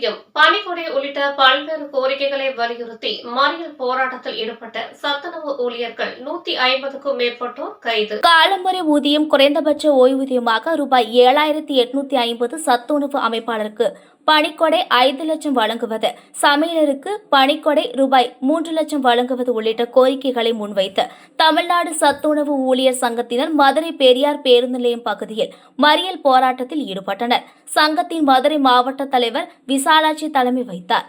ஊதியம் பணிக்கொடை உள்ளிட்ட பல்வேறு கோரிக்கைகளை வலியுறுத்தி மறியல் போராட்டத்தில் ஈடுபட்ட சத்துணவு ஊழியர்கள் நூத்தி ஐம்பதுக்கும் மேற்பட்டோர் கைது. காலமுறை ஊதியம் குறைந்தபட்ச ஓய்வூதியமாக ரூபாய் ஏழாயிரத்தி எட்நூத்தி ஐம்பது சத்துணவு அமைப்பாளருக்கு பணிக்கொடை ஐந்து லட்சம் வழங்குவது சமையலருக்கு பணிக்கொடை ரூபாய் மூன்று லட்சம் வழங்குவது உள்ளிட்ட கோரிக்கைகளை முன்வைத்து தமிழ்நாடு சத்துணவு ஊழியர் சங்கத்தினர் மதுரை பெரியார் பேருந்து நிலையம் பகுதியில் மறியல் போராட்டத்தில் ஈடுபட்டனர். சங்கத்தின் மதுரை மாவட்ட தலைவர் விசாலாட்சி தலைமை வைத்தார்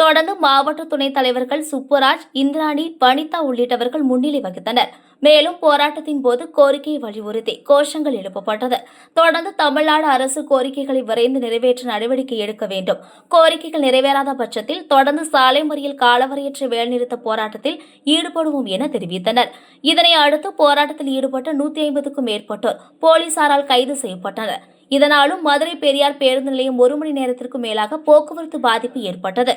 தொடர்ந்து மாவட்ட துணைத் தலைவர்கள் சுப்புராஜ் இந்திராணி வனிதா உள்ளிட்டவர்கள் முன்னிலை வகித்தனர். மேலும் போராட்டத்தின் போது கோரிக்கையை வலியுறுத்தி கோஷங்கள் எழுப்பப்பட்டது. தொடர்ந்து தமிழ்நாடு அரசு கோரிக்கைகளை விரைந்து நிறைவேற்ற நடவடிக்கை எடுக்க வேண்டும். கோரிக்கைகள் நிறைவேறாத பட்சத்தில் தொடர்ந்து சாலை மறியல் காலவரையற்ற வேலைநிறுத்த போராட்டத்தில் ஈடுபடுவோம் என தெரிவித்தனர். இதனை அடுத்து போராட்டத்தில் ஈடுபட்ட நூத்தி ஐம்பதுக்கும் மேற்பட்டோர் போலீசாரால் கைது செய்யப்பட்டனர். இதனாலும் மதுரை பெரியார் பேருந்து நிலையம் ஒரு மணி நேரத்திற்கு மேலாக போக்குவரத்து பாதிப்பு ஏற்பட்டது.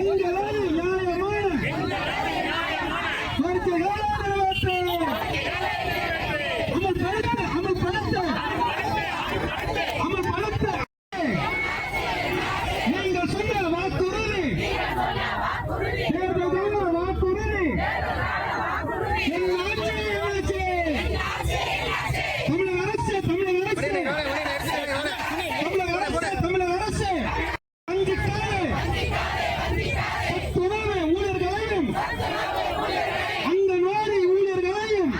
எங்களால் நியாயமான கோரிக்கைகளை நிறைவேற்று. அமல் படுத்த, அமல் படுத்த, அமல் படுத்த. நீங்கள் சொன்ன வாக்குறுதி தேர்தல் வாக்குறுதி என் ஆட்சி, என் ஆட்சி. தமிழக அரசு தமிழக அரசு தமிழக அரசு தமிழக அரசு அங்கீகார சத்துணவு ஊழியர்களையும் அங்கன்வாடி ஊழியர்களையும்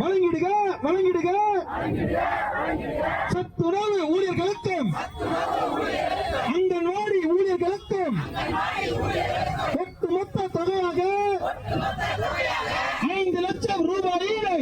வழங்கிடுக வழங்கிடுக. சத்துணவு ஊழியர்களுக்கும் அங்கன்வாடி ஊழியர்களுக்கும் ஒட்டுமொத்த தொகையாக ஐந்து லட்சம் ரூபாயை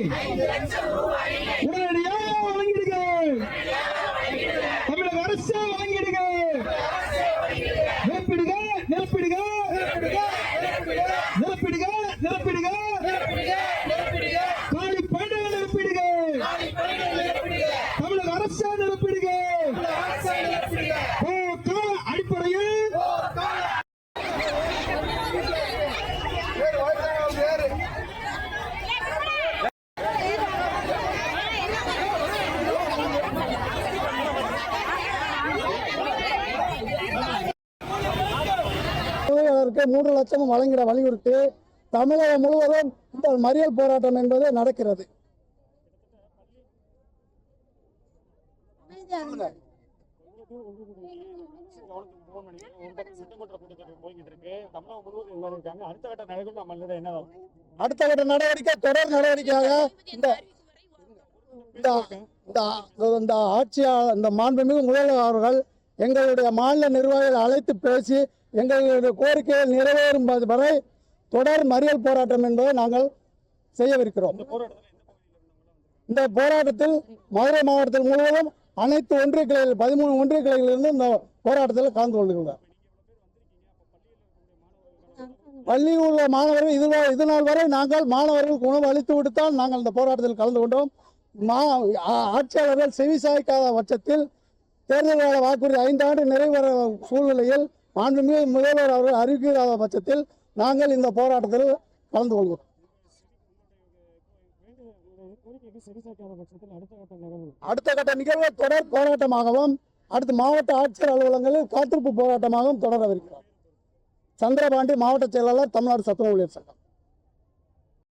தொழிலாளருக்கு மூன்று லட்சமும் வழங்கிட வலியுறுத்தி தமிழகம் முழுவதும் இந்த மறியல் போராட்டம் என்பது நடக்கிறது. அடுத்த கட்ட நடவடிக்கை தொடர் நடவடிக்கையாக இந்த இந்த ஆட்சியாளர் இந்த மாண்புமிகு முதல்வர் அவர்கள் எங்களுடைய மாநில நிர்வாகிகள் அழைத்து பேசி எங்களுடைய கோரிக்கைகள் நிறைவேறும் வரை தொடர் மறியல் போராட்டம் என்பதை நாங்கள் செய்யவிருக்கிறோம். இந்த போராட்டத்தில் மதுரை மாவட்டத்தில் முழுவதும் அனைத்து ஒன்றிய கிளைகள் பதிமூணு ஒன்றிய கிளைகளிலிருந்து இந்த போராட்டத்தில் கலந்து கொள்கிறோம் பள்ளியில் உள்ள மாணவர்கள் இது இது நாள் வரை நாங்கள் மாணவர்களுக்கு உணவு அளித்து விடுத்தால் நாங்கள் இந்த போராட்டத்தில் கலந்து கொண்டோம். மா ஆட்சியாளர்கள் செவிசாய்க்காத பட்சத்தில் தேர்தல் வாக்குறுதி ஐந்தாண்டு நிறைவேற சூழ்நிலையில் மாண்புமிகு முதல்வர் அவர்கள் அறிவிக்காத பட்சத்தில் நாங்கள் இந்த போராட்டத்தில் கலந்து கொள்கிறோம் அடுத்த கட்ட நிகழ்வு தொடர் போராட்டமாகவும் அடுத்து மாவட்ட ஆட்சியர் அலுவலகங்களில் காத்திருப்பு போராட்டமாகவும் தொடரவிருக்கிறார் சந்திரபாண்டி மாவட்ட செயலாளர் தமிழ்நாடு சத்துணவு ஊழியர் சங்கம்.